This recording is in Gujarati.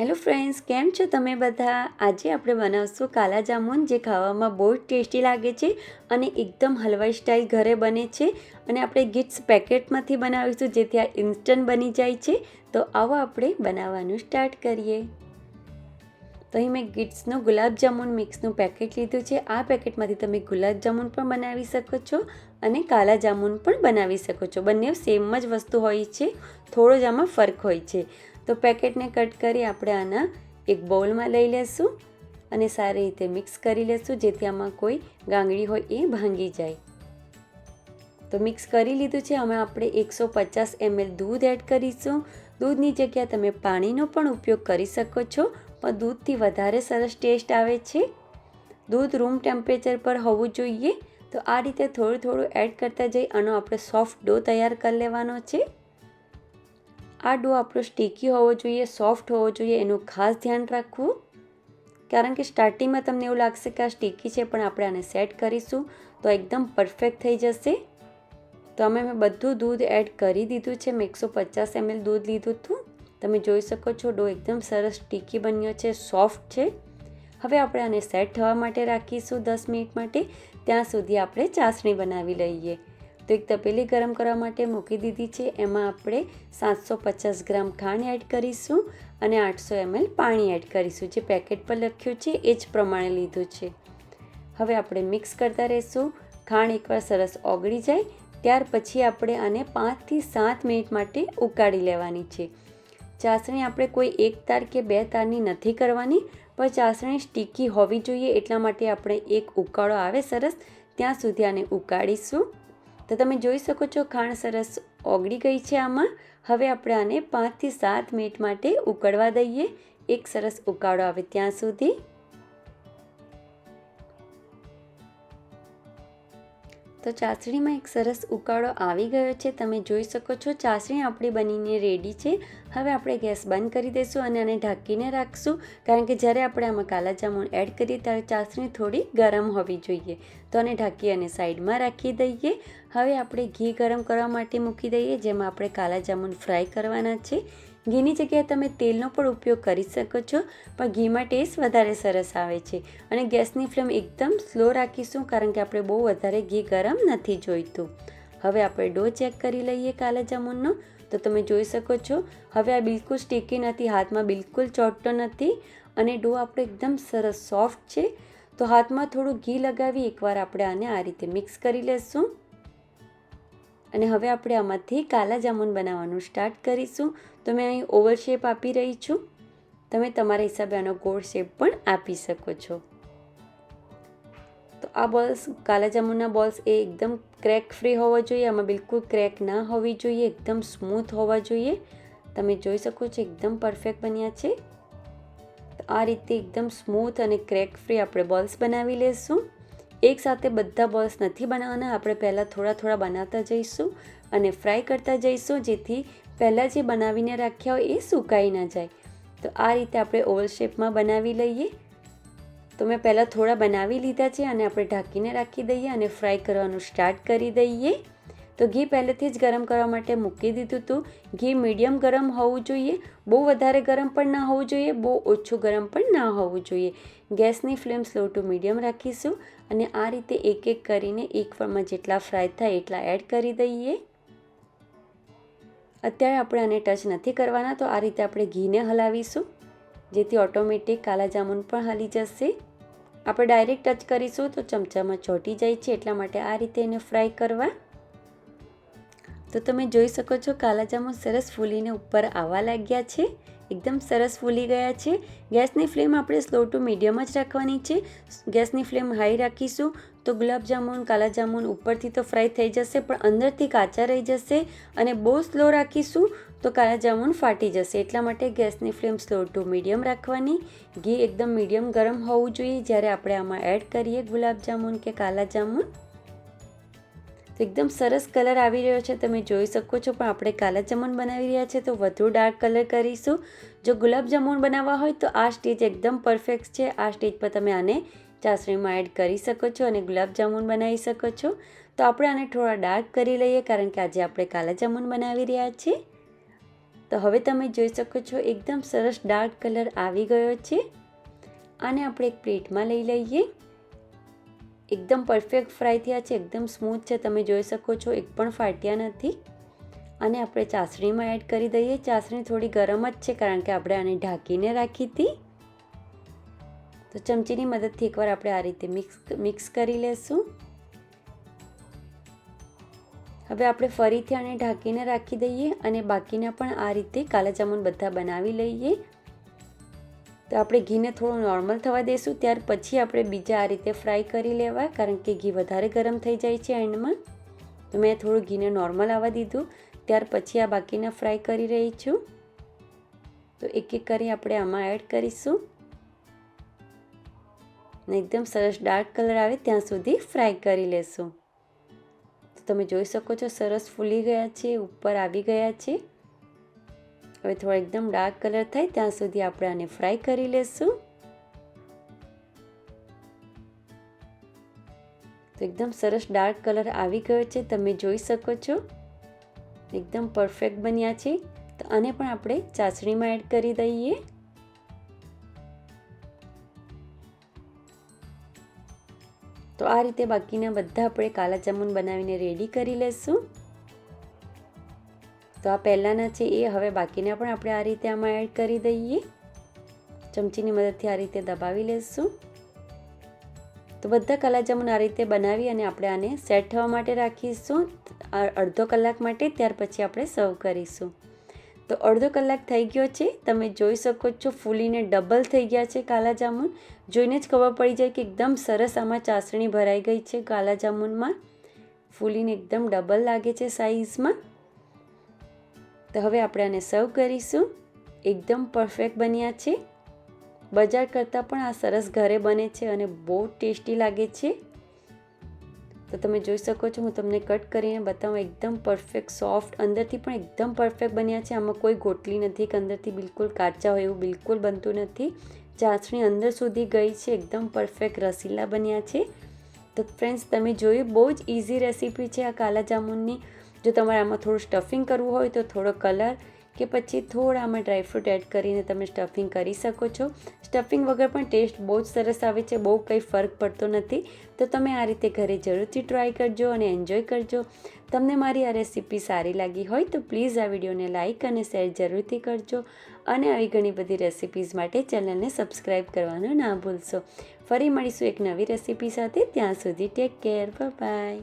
હેલો ફ્રેન્ડ્સ કેમ છો તમે બધા? આજે આપણે બનાવશું કાલા જામુન, જે ખાવામાં બહુ જ ટેસ્ટી લાગે છે અને એકદમ હલવાઈ સ્ટાઇલ ઘરે બને છે. અને આપણે ગિટ્સ પેકેટમાંથી બનાવીશું, જેથી આ ઇન્સ્ટન્ટ બની જાય છે. તો આવો આપણે બનાવવાનું સ્ટાર્ટ કરીએ. તો અહીં મેં ગિફ્ટ્સનું ગુલાબજામુન મિક્સનું પેકેટ લીધું છે. આ પેકેટમાંથી તમે ગુલાબજામુન પણ બનાવી શકો છો અને કાલા જામુન પણ બનાવી શકો છો. બંને સેમ જ વસ્તુ હોય છે. થોડો જ આમાં ફરક હોય છે. તો પેકેટને કટ કરી આપણે આના એક બાઉલમાં લઈ લેશું અને સારી રીતે મિક્સ કરી લેશું, જેથી આમાં કોઈ ગાંગડી હોય એ ભાંગી જાય. તો મિક્સ કરી લીધું છે, હવે આપણે એકસો પચાસ એમએલ દૂધ એડ કરીશું. દૂધની જગ્યાએ તમે પાણીનો પણ ઉપયોગ કરી શકો છો, પણ દૂધથી વધારે સરસ ટેસ્ટ આવે છે. દૂધ રૂમ ટેમ્પરેચર પર હોવું જોઈએ, તો આ રીતે થોડું થોડું એડ કરતા જઈ આનો આપણે સોફ્ટ ડો તૈયાર કરી લેવાનો છે. આ ડો આપણો સ્ટીકી હોવો જોઈએ સોફ્ટ હોવો જોઈએ, એનું ખાસ ધ્યાન રાખવું. કારણ કે સ્ટાર્ટિંગમાં તમને એવું લાગશે કે આ સ્ટીકી છે, પણ આપણે આને સેટ કરીશું તો એકદમ પરફેક્ટ થઈ જશે. તો અમે મેં બધું દૂધ એડ કરી દીધું છે, મેં એકસો પચાસ એમએલ દૂધ લીધું હતું. તમે જોઈ શકો છો, ડો એકદમ સરસ સ્ટીકી બન્યો છે સોફ્ટ છે. હવે આપણે આને સેટ થવા માટે રાખીશું દસ મિનિટ માટે. ત્યાં સુધી આપણે ચાસણી બનાવી લઈએ. તો એક તપેલી ગરમ કરવા માટે મૂકી દીધી છે. એમાં આપણે સાતસો પચાસ ગ્રામ ખાંડ એડ કરીશું અને આઠસો એમએલ પાણી એડ કરીશું. જે પેકેટ પર લખ્યું છે એ જ પ્રમાણે લીધું છે. હવે આપણે મિક્સ કરતા રહીશું. ખાંડ એકવાર સરસ ઓગળી જાય, ત્યાર પછી આપણે આને પાંચથી સાત મિનિટ માટે ઉકાળી લેવાની છે. ચાસણી આપણે કોઈ એક તાર કે બે તારની નથી કરવાની, પણ ચાસણી સ્ટીકી હોવી જોઈએ. એટલા માટે આપણે એક ઉકાળો આવે સરસ, ત્યાં સુધી આને ઉકાળીશું. તો તમે જોઈ શકો છો ખાંડ સરસ ઓગળી ગઈ છે આમાં. હવે આપણે આને પાંચથી સાત મિનિટ માટે ઉકળવા દઈએ. એક સરસ ઉકાળો આવે ત્યાં સુધી. તો ચાસણીમાં એક સરસ ઉકાળો આવી ગયો છે. તમે જોઈ શકો છો, ચાસણી આપણી બનીને રેડી છે. હવે આપણે ગેસ બંધ કરી દઈશું અને આને ઢાંકીને રાખશું. કારણ કે જ્યારે આપણે આમાં કાલા જામુન એડ કરીએ ત્યારે ચાસણી થોડી ગરમ હોવી જોઈએ. તો આને ઢાંકી અને સાઈડમાં રાખી દઈએ. હવે આપણે ઘી ગરમ કરવા માટે મૂકી દઈએ, જેમાં આપણે કાલા જામુન ફ્રાય કરવાના છે. ઘીની જગ્યાએ તમે તેલનો પણ ઉપયોગ કરી શકો છો, પણ ઘીમાં ટેસ્ટ વધારે સરસ આવે છે. અને ગેસની ફ્લેમ એકદમ સ્લો રાખીશું, કારણ કે આપણે બહુ વધારે ઘી ગરમ નથી જોઈતું. હવે આપણે ડો ચેક કરી લઈએ કાલા જામુનનો, તો તમે જોઈ શકો છો, હવે આ બિલકુલ સ્ટીકી નથી, હાથમાં બિલકુલ ચોટતો નથી, અને ડો આપણો એકદમ સરસ સોફ્ટ છે. તો હાથમાં થોડું ઘી લગાવી, એકવાર આપણે આને આ રીતે મિક્સ કરી લેશું. અને હવે આપણે આમાંથી કાલા જામુન બનાવવાનું સ્ટાર્ટ કરીશું. તો મેં અહીં ઓવલ શેપ આપી રહી છું. તમે તમારા હિસાબે આનો ગોળ શેપ પણ આપી શકો છો. તો આ બોલ્સ કાલા જામુનના બોલ્સ એ એકદમ ક્રેક ફ્રી હોવા જોઈએ. આમાં બિલકુલ ક્રેક ના હોવી જોઈએ. એકદમ સ્મૂથ હોવા જોઈએ. તમે જોઈ શકો છો એકદમ પરફેક્ટ બન્યા છે. આ રીતે એકદમ સ્મૂથ અને ક્રેક ફ્રી આપણે બોલ્સ બનાવી લેશું. એકસાથે બધા બોલ્સ નથી બનાવવાના. આપણે પહેલાં થોડા થોડા બનાવતા જઈશું અને ફ્રાય કરતા જઈશું, જેથી પહેલાં જે બનાવીને રાખ્યા હોય એ સુકાઈ ના જાય. તો આ રીતે આપણે ઓવલ શેપમાં બનાવી લઈએ. તો મેં પહેલાં થોડા બનાવી લીધા છે અને આપણે ઢાંકીને રાખી દઈએ અને ફ્રાય કરવાનું સ્ટાર્ટ કરી દઈએ. તો ઘી પહેલેથી જ ગરમ કરવા માટે મૂકી દીધું હતું. ઘી મીડિયમ ગરમ હોવું જોઈએ. બહુ વધારે ગરમ પણ ના હોવું જોઈએ. બહુ ઓછું ગરમ પણ ના હોવું જોઈએ. ગેસની ફ્લેમ સ્લો ટુ મીડિયમ રાખીશું. અને આ રીતે એક એક કરીને એક ફળમાં જેટલા ફ્રાય થાય એટલા એડ કરી દઈએ. અત્યારે આપણે આને ટચ નથી કરવાના, તો આ રીતે આપણે ઘીને હલાવીશું, જેથી ઓટોમેટિક કાલા જામુન પણ હલી જશે. આપણે ડાયરેક્ટ ટચ કરીશું તો ચમચામાં ચોંટી જાય છે, એટલા માટે આ રીતે એને ફ્રાય કરવા. તો તમે જોઈ શકો છો, કાલા જામુન સરસ ફૂલીને ઉપર આવવા લાગ્યા છે. એકદમ સરસ ફૂલી ગયા છે. ગેસની ફ્લેમ આપણે સ્લો ટુ મીડિયમ જ રાખવાની છે. ગેસની ફ્લેમ હાઈ રાખીશું તો ગુલાબજાંબુન કાલા જામુન ઉપરથી તો ફ્રાય થઈ જશે, પણ અંદરથી કાચા રહી જશે અને બહુ સ્લો રાખીશું તો કાલા જામુન ફાટી જશે. એટલા માટે ગેસની ફ્લેમ સ્લો ટુ મીડિયમ રાખવાની. ઘી એકદમ મીડિયમ ગરમ હોવું જોઈએ. જ્યારે આપણે આમાં એડ કરીએ ગુલાબજાંબુન કે કાલા જામુન એકદમ સરસ કલર આવી રહ્યો છે. તમે જોઈ શકો છો, પણ આપણે કાલા જામુન બનાવી રહ્યા છે. તો વધુ ડાર્ક કલર કરીશું. જો ગુલાબ બનાવવા હોય તો આ સ્ટેજ એકદમ પરફેક્ટ છે. આ સ્ટેજ પર તમે આને ચાસણીમાં એડ કરી શકો છો અને ગુલાબ બનાવી શકો છો. તો આપણે આને થોડા ડાર્ક કરી લઈએ, કારણ કે આજે આપણે કાલા જામુન બનાવી રહ્યા છીએ. તો હવે તમે જોઈ શકો છો, એકદમ સરસ ડાર્ક કલર આવી ગયો છે. આને આપણે એક પ્લેટમાં લઈ લઈએ. એકદમ પરફેક્ટ ફ્રાય થયા છે, એકદમ સ્મૂથ છે, તમે જોઈ શકો છો, એક પણ ફાટ્યા નથી. અને આપણે ચાસણીમાં એડ કરી દઈએ. ચાસણી થોડી ગરમ જ છે, કારણ કે આપણે આને ઢાંકીને રાખી હતી. તો ચમચીની મદદથી એકવાર આપણે આ રીતે મિક્સ મિક્સ કરી લેશું. હવે આપણે ફરીથી આને ઢાંકીને રાખી દઈએ અને બાકીના પણ આ રીતે કાલા જામુન બધા બનાવી લઈએ. તો આપણે ઘીને થોડું નોર્મલ થવા દઈશું ત્યાર પછી આપણે બીજા આ રીતે ફ્રાય કરી લેવા, કારણ કે ઘી વધારે ગરમ થઈ જાય છે એન્ડમાં. તો મેં થોડું ઘીને નોર્મલ આવવા દીધું, ત્યાર પછી આ બાકીના ફ્રાય કરી રહી છું. તો એક એક કરી આપણે આમાં એડ કરીશું. ને એકદમ સરસ ડાર્ક કલર આવે ત્યાં સુધી ફ્રાય કરી લેશું. તો તમે જોઈ શકો છો સરસ ફૂલી ગયા છે, ઉપર આવી ગયા છે. હવે થોડો એકદમ ડાર્ક કલર થાય ત્યાં સુધી આપણે આને ફ્રાય કરી લેશું. તો એકદમ સરસ ડાર્ક કલર આવી ગયો છે, તમે જોઈ શકો છો. એકદમ પરફેક્ટ બન્યા છે. તો આને પણ આપણે ચાસણીમાં એડ કરી દઈએ. તો આ રીતે બાકીના બધા આપણે કાલા જામુન બનાવીને રેડી કરી લઈશું તો આ પહેલાંના છે એ, હવે બાકીને પણ આપણે આ રીતે આમાં એડ કરી દઈએ. ચમચીની મદદથી આ રીતે દબાવી લઈશું તો બધા કલાજામુન આ રીતે બનાવી અને આપણે આને સેટ થવા માટે રાખીશું. અડધો કલાક માટે, ત્યાર પછી આપણે સર્વ કરીશું. તો અડધો કલાક થઈ ગયો છે. તમે જોઈ શકો છો, ફૂલીને ડબલ થઈ ગયા છે કાલા જામુન. જોઈને જ ખબર પડી જાય કે એકદમ સરસ આમાં ચાસણી ભરાઈ ગઈ છે કાલા જામુનમાં. ફૂલીને એકદમ ડબલ લાગે છે સાઈઝમાં તો હવે આપણે આને સર્વ કરીશું. એકદમ પરફેક્ટ બન્યા છે. બજાર કરતાં પણ આ સરસ ઘરે બને છે અને બહુ ટેસ્ટી લાગે છે. તો તમે જોઈ શકો છો, હું તમને કટ કરીને બતાવું, એકદમ પરફેક્ટ સોફ્ટ અંદરથી પણ એકદમ પરફેક્ટ બન્યા છે. આમાં કોઈ ગોટલી નથી, કે અંદરથી બિલકુલ કાચા હોય એવું બિલકુલ બનતું નથી. ચાસણી અંદર સુધી ગઈ છે, એકદમ પરફેક્ટ રસીલા બન્યા છે. તો ફ્રેન્ડ્સ તમે જોયું, બહુ જ ઇઝી રેસીપી છે આ કાલા જામુનની. જો તમારે આમાં થોડું સ્ટફિંગ કરવું હોય તો થોડો કલર કે પછી થોડા આમાં ડ્રાયફ્રૂટ એડ કરીને તમે સ્ટફિંગ કરી શકો છો. સ્ટફિંગ વગર પણ ટેસ્ટ બહુ જ સરસ આવે છે, બહુ કંઈ ફરક પડતો નથી. તો તમે આ રીતે ઘરે જરૂરથી ટ્રાય કરજો અને એન્જોય કરજો. તમને મારી આ રેસીપી સારી લાગી હોય તો પ્લીઝ આ વિડીયોને લાઇક અને શેર જરૂરથી કરજો. અને આવી ઘણી બધી રેસીપીઝ માટે ચેનલને સબસ્ક્રાઈબ કરવાનું ના ભૂલશો. ફરી મળીશું એક નવી રેસીપી સાથે. ત્યાં સુધી ટેક કેર બાય